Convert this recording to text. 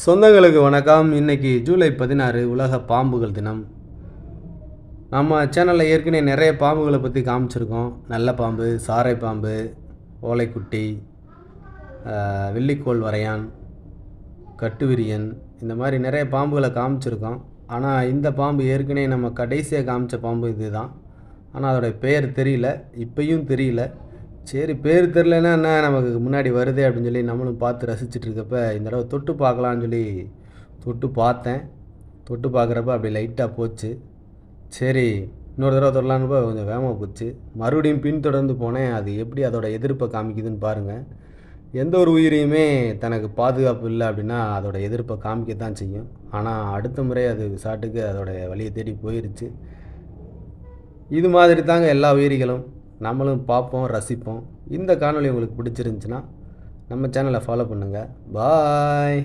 சொந்தங்களுக்கு வணக்கம். இன்னைக்கு ஜூலை பதினாறு உலக பாம்புகள் தினம். நம்ம சேனலில் ஏற்கனவே நிறைய பாம்புகளை பற்றி காமிச்சிருக்கோம். நல்ல பாம்பு சாரை பாம்பு ஓலைக்குட்டி வெள்ளிக்கோள் வரையான் கட்டுவிரியன் இந்த மாதிரி நிறைய பாம்புகளை காமிச்சிருக்கோம். ஆனால் இந்த பாம்பு ஏற்கனவே நம்ம கடைசியாக காமிச்ச பாம்பு இதுதான். ஆனால் அதோடைய பெயர் தெரியல இப்பையும் தெரியல. சரி பேர் தெரிலன்னா என்ன? நமக்கு முன்னாடி வருதே அப்படின்னு சொல்லி நம்மளும் பார்த்து ரசிச்சிட்டு இருக்கப்ப இந்த தடவை தொட்டு பார்க்கலான்னு சொல்லி தொட்டு பார்த்தேன். தொட்டு பார்க்குறப்ப அப்படி லைட்டாக போச்சு. சரி இன்னொரு தடவை தொடலான்னு கொஞ்சம் வேகமாக போச்சு. மறுபடியும் பின்தொடர்ந்து போனேன். அது எப்படி அதோட எதிர்ப்பை காமிக்குதுன்னு பாருங்கள் எந்த ஒரு உயிரையுமே தனக்கு பாதுகாப்பு இல்லை அப்படின்னா அதோட எதிர்ப்பை காமிக்க தான் செய்யும். ஆனால் அடுத்த முறை அது சாட்டுக்கு அதோடய வழியை தேடி போயிருச்சு. இது மாதிரி தாங்க எல்லா உயிரிகளும். நம்மளும் பார்ப்போம் ரசிப்போம். இந்த காணொளி உங்களுக்கு பிடிச்சிருந்துச்சுன்னா நம்ம சேனலை ஃபாலோ பண்ணுங்கள் பாய்